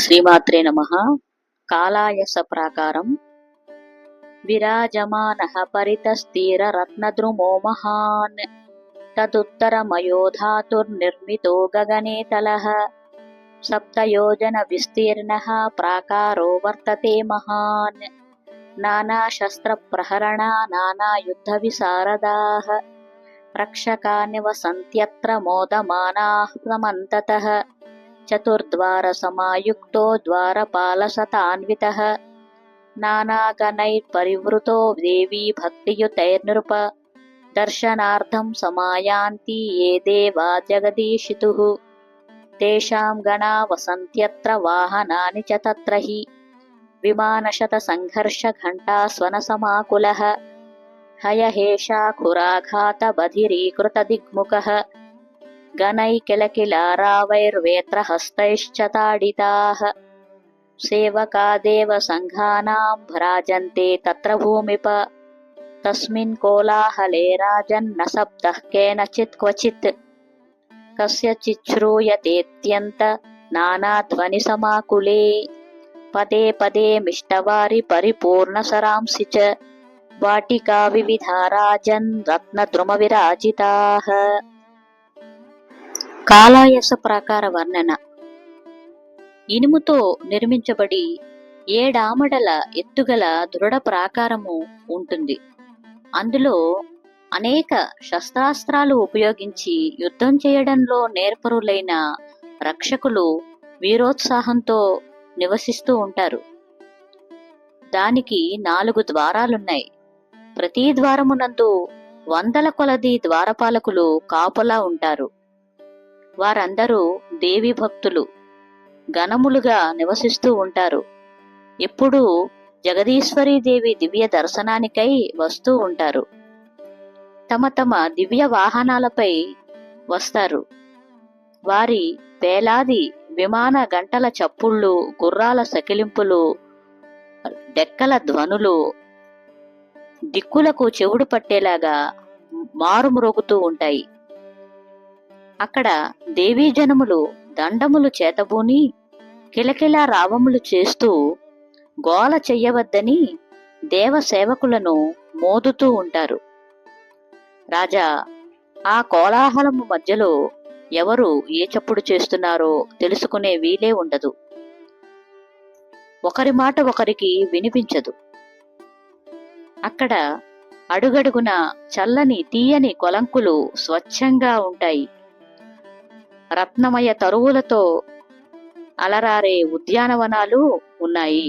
శ్రీమాత్రే నమ. కాళాయస ప్రాకారం. విరాజమాన పరితస్థిర రత్నద్రుమో మహాన్. తదుత్తరమయోధాతుర్నిర్మితో గగనేతల సప్తయోజన విస్తీర్ణ ప్రాకారో వర్తతే మహాన్. నానాశస్త్రప్రహరణా నానాయుద్ధవిశారదాः. రక్షకా నివసంత్యత్ర మోదమానాः ప్రమంతతः चतुर्द्वारसमायुक्तो द्वारपालसतान्वितः नानागणैर्परिवृतो देवी भक्तियुतैर्नृप दर्शनार्थं समायान्ति ये देवा जगदीशितुः तेषां गणा वसन्त्यत्र वाहनानि च तत्र हि विमानशतसङ्घर्षघण्टास्वनसमाकुलः हयहेषाखुराघातबधिरीकृतदिग्मुखः गणैकिलकिलारावैर्वेत्रहस्तैश्च ताडिताः सेवका देवसङ्घानां भराजन्ते तत्र भूमिप तस्मिन् कोलाहले राजन्न शब्दः केनचित् क्वचित् कस्यचिच्छ्रूयतेऽत्यन्त नानाध्वनिसमाकुले पदे पदे मिष्टवारि परिपूर्णसरांसि च वाटिका विविधा राजन् रत्नद्रुमविराजिताः కాలాయస ప్రాకార వర్ణన. ఇనుముతో నిర్మించబడి ఏడామడల ఎత్తుగల దృఢ ప్రాకారము ఉంటుంది. అందులో అనేక శస్త్రాస్త్రాలు ఉపయోగించి యుద్ధం చేయడంలో నేర్పరులైన రక్షకులు వీరోత్సాహంతో నివసిస్తూ ఉంటారు. దానికి నాలుగు ద్వారాలున్నాయి. ప్రతి ద్వారమునందు వందల కొలది ద్వారపాలకులు కాపలా ఉంటారు. వారందరూ దేవి భక్తులు. గణములుగా నివసిస్తూ ఉంటారు. ఎప్పుడూ జగదీశ్వరీదేవి దివ్య దర్శనానికై వస్తూ ఉంటారు. తమ తమ దివ్య వాహనాలపై వస్తారు. వారి వేలాది విమాన గంటల చప్పుళ్ళు గుర్రాల సకిలింపులు డెక్కల ధ్వనులు దిక్కులకు చెవుడు పట్టేలాగా మారుమ్రోగుతూ ఉంటాయి. అక్కడ దేవీ జనములు దండములు చేతబూని కిలకిలా రావములు చేస్తూ గోల చెయ్యవద్దని దేవ సేవకులను మోదుతూ ఉంటారు. రాజా ఆ కోలాహలము మధ్యలో ఎవరు ఏ చప్పుడు చేస్తున్నారో తెలుసుకునే వీలే ఉండదు. ఒకరి మాట ఒకరికి వినిపించదు. అక్కడ అడుగడుగున చల్లని తీయని కొలంకులు స్వచ్ఛంగా ఉంటాయి. రత్నమయ తరువులతో అలరారే ఉద్యానవనాలు ఉన్నాయి.